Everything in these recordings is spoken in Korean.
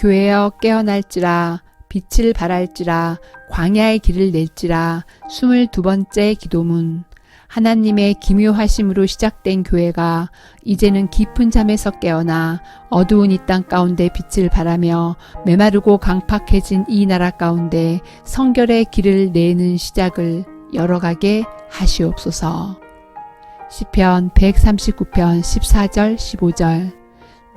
교회여 깨어날지라 빛을 발할지라 광야의 길을 낼지라 스물두 번째 기도문 하나님의 기묘하심으로 시작된 교회가 이제는 깊은 잠에서 깨어나 어두운 이 땅 가운데 빛을 발하며 메마르고 강팍해진 이 나라 가운데 성결의 길을 내는 시작을 열어가게 하시옵소서. 시편 139편 14절 15절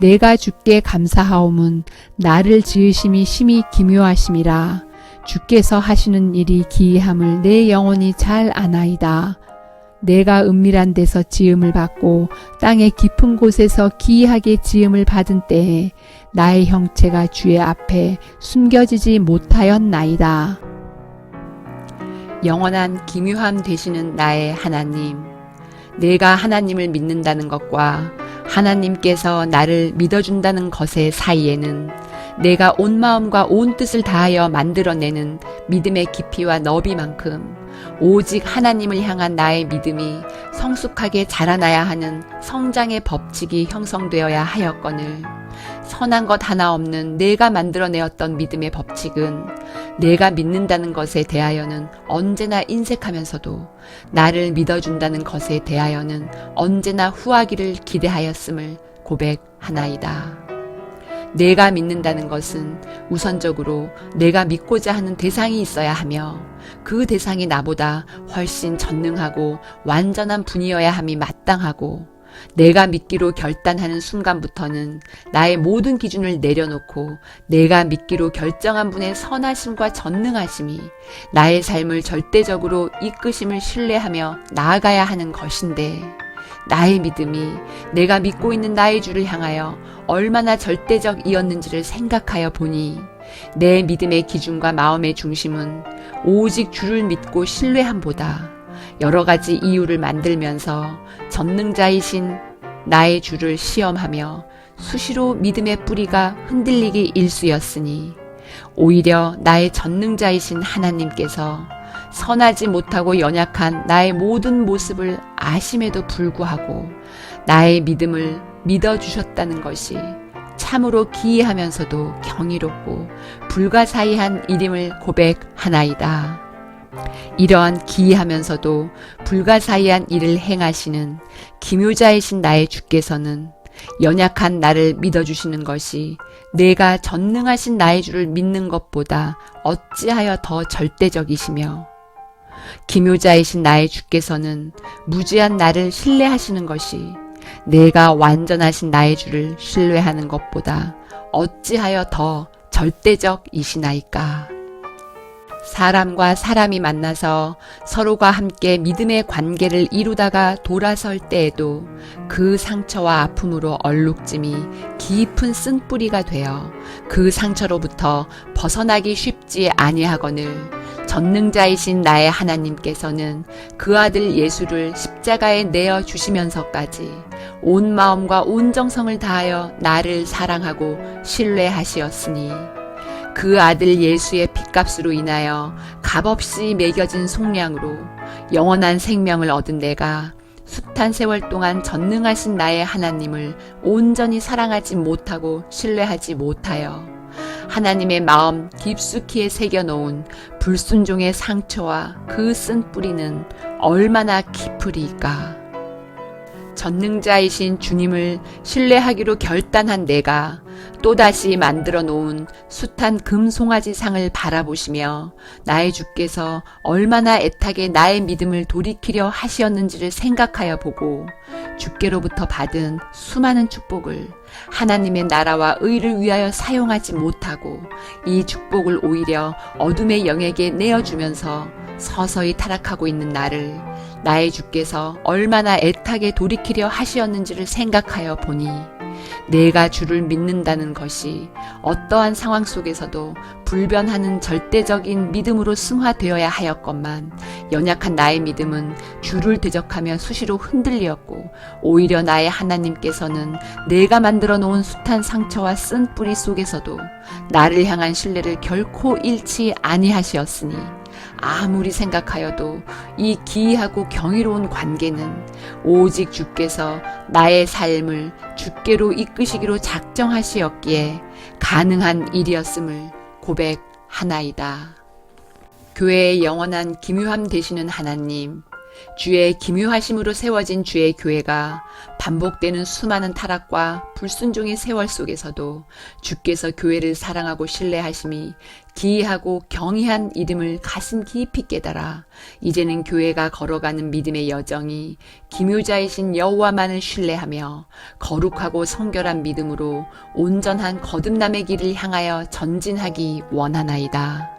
내가 주께 감사하옴은 나를 지으심이 심히 기묘하심이라 주께서 하시는 일이 기이함을 내 영혼이 잘 아나이다. 내가 은밀한 데서 지음을 받고 땅의 깊은 곳에서 기이하게 지음을 받은 때에 나의 형체가 주의 앞에 숨겨지지 못하였나이다. 영원한 기묘함 되시는 나의 하나님. 내가 하나님을 믿는다는 것과 하나님께서 나를 믿어준다는 것의 사이에는 내가 온 마음과 온 뜻을 다하여 만들어내는 믿음의 깊이와 너비만큼 오직 하나님을 향한 나의 믿음이 성숙하게 자라나야 하는 성장의 법칙이 형성되어야 하였거늘 선한 것 하나 없는 내가 만들어내었던 믿음의 법칙은 내가 믿는다는 것에 대하여는 언제나 인색하면서도 나를 믿어준다는 것에 대하여는 언제나 후하기를 기대하였음을 고백하나이다. 내가 믿는다는 것은 우선적으로 내가 믿고자 하는 대상이 있어야 하며 그 대상이 나보다 훨씬 전능하고 완전한 분이어야 함이 마땅하고 내가 믿기로 결단하는 순간부터는 나의 모든 기준을 내려놓고 내가 믿기로 결정한 분의 선하심과 전능하심이 나의 삶을 절대적으로 이끄심을 신뢰하며 나아가야 하는 것인데 나의 믿음이 내가 믿고 있는 나의 주를 향하여 얼마나 절대적이었는지를 생각하여 보니 내 믿음의 기준과 마음의 중심은 오직 주를 믿고 신뢰함보다 여러 가지 이유를 만들면서 전능자이신 나의 주를 시험하며 수시로 믿음의 뿌리가 흔들리기 일쑤였으니 오히려 나의 전능자이신 하나님께서 선하지 못하고 연약한 나의 모든 모습을 아심에도 불구하고 나의 믿음을 믿어주셨다는 것이 참으로 기이하면서도 경이롭고 불가사의한 일임을 고백하나이다. 이러한 기이하면서도 불가사의한 일을 행하시는 기묘자이신 나의 주께서는 연약한 나를 믿어주시는 것이 내가 전능하신 나의 주를 믿는 것보다 어찌하여 더 절대적이시며 기묘자이신 나의 주께서는 무지한 나를 신뢰하시는 것이 내가 완전하신 나의 주를 신뢰하는 것보다 어찌하여 더 절대적이시나이까. 사람과 사람이 만나서 서로가 함께 믿음의 관계를 이루다가 돌아설 때에도 그 상처와 아픔으로 얼룩짐이 깊은 쓴뿌리가 되어 그 상처로부터 벗어나기 쉽지 아니하거늘 전능자이신 나의 하나님께서는 그 아들 예수를 십자가에 내어 주시면서까지 온 마음과 온 정성을 다하여 나를 사랑하고 신뢰하시었으니 그 아들 예수의 핏값으로 인하여 값없이 매겨진 속량으로 영원한 생명을 얻은 내가 숱한 세월 동안 전능하신 나의 하나님을 온전히 사랑하지 못하고 신뢰하지 못하여 하나님의 마음 깊숙이에 새겨놓은 불순종의 상처와 그 쓴 뿌리는 얼마나 깊으리까. 전능자이신 주님을 신뢰하기로 결단한 내가 또다시 만들어 놓은 숱한 금송아지 상을 바라보시며 나의 주께서 얼마나 애타게 나의 믿음을 돌이키려 하시었는지를 생각하여 보고 주께로부터 받은 수많은 축복을 하나님의 나라와 의를 위하여 사용하지 못하고 이 축복을 오히려 어둠의 영에게 내어주면서 서서히 타락하고 있는 나를 나의 주께서 얼마나 애타게 돌이키려 하시었는지를 생각하여 보니 내가 주를 믿는다는 것이 어떠한 상황 속에서도 불변하는 절대적인 믿음으로 승화되어야 하였건만 연약한 나의 믿음은 주를 대적하며 수시로 흔들리었고 오히려 나의 하나님께서는 내가 만들어 놓은 숱한 상처와 쓴 뿌리 속에서도 나를 향한 신뢰를 결코 잃지 아니하시었으니 아무리 생각하여도 이 기이하고 경이로운 관계는 오직 주께서 나의 삶을 주께로 이끄시기로 작정하시었기에 가능한 일이었음을 고백하나이다. 교회의 영원한 기묘함 되시는 하나님, 주의 기묘하심으로 세워진 주의 교회가 반복되는 수많은 타락과 불순종의 세월 속에서도 주께서 교회를 사랑하고 신뢰하심이 기이하고 경이한 이름을 가슴 깊이 깨달아 이제는 교회가 걸어가는 믿음의 여정이 기묘자이신 여호와만을 신뢰하며 거룩하고 성결한 믿음으로 온전한 거듭남의 길을 향하여 전진하기 원하나이다.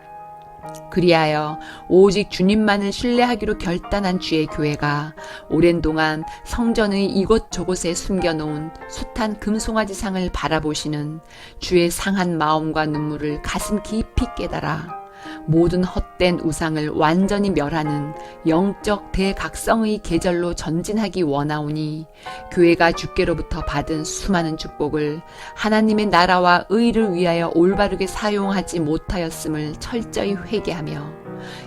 그리하여 오직 주님만을 신뢰하기로 결단한 주의 교회가 오랜 동안 성전의 이곳저곳에 숨겨놓은 숱한 금송아지상을 바라보시는 주의 상한 마음과 눈물을 가슴 깊이 깨달아 모든 헛된 우상을 완전히 멸하는 영적 대각성의 계절로 전진하기 원하오니 교회가 주께로부터 받은 수많은 축복을 하나님의 나라와 의를 위하여 올바르게 사용하지 못하였음을 철저히 회개하며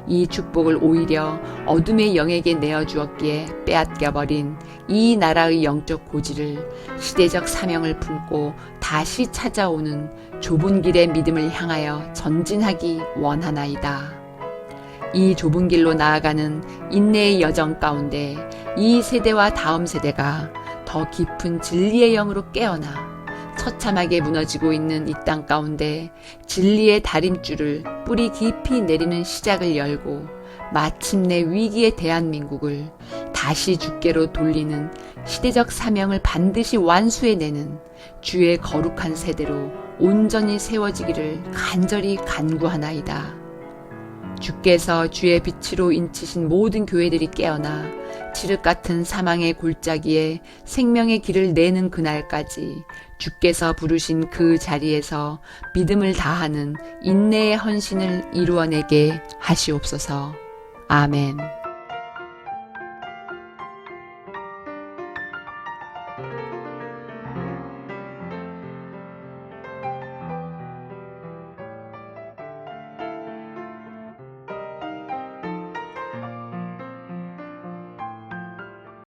이 축복을 오히려 어둠의 영에게 내어주었기에 빼앗겨버린 이 나라의 영적 고지를 시대적 사명을 품고 다시 찾아오는 좁은 길의 믿음을 향하여 전진하기 원하나이다. 이 좁은 길로 나아가는 인내의 여정 가운데 이 세대와 다음 세대가 더 깊은 진리의 영으로 깨어나 처참하게 무너지고 있는 이 땅 가운데 진리의 다림줄을 뿌리 깊이 내리는 시작을 열고 마침내 위기의 대한민국을 다시 주께로 돌리는 시대적 사명을 반드시 완수해내는 주의 거룩한 세대로 온전히 세워지기를 간절히 간구하나이다. 주께서 주의 빛으로 인치신 모든 교회들이 깨어나 칠흑 같은 사망의 골짜기에 생명의 길을 내는 그날까지 주께서 부르신 그 자리에서 믿음을 다하는 인내의 헌신을 이루어내게 하시옵소서. 아멘.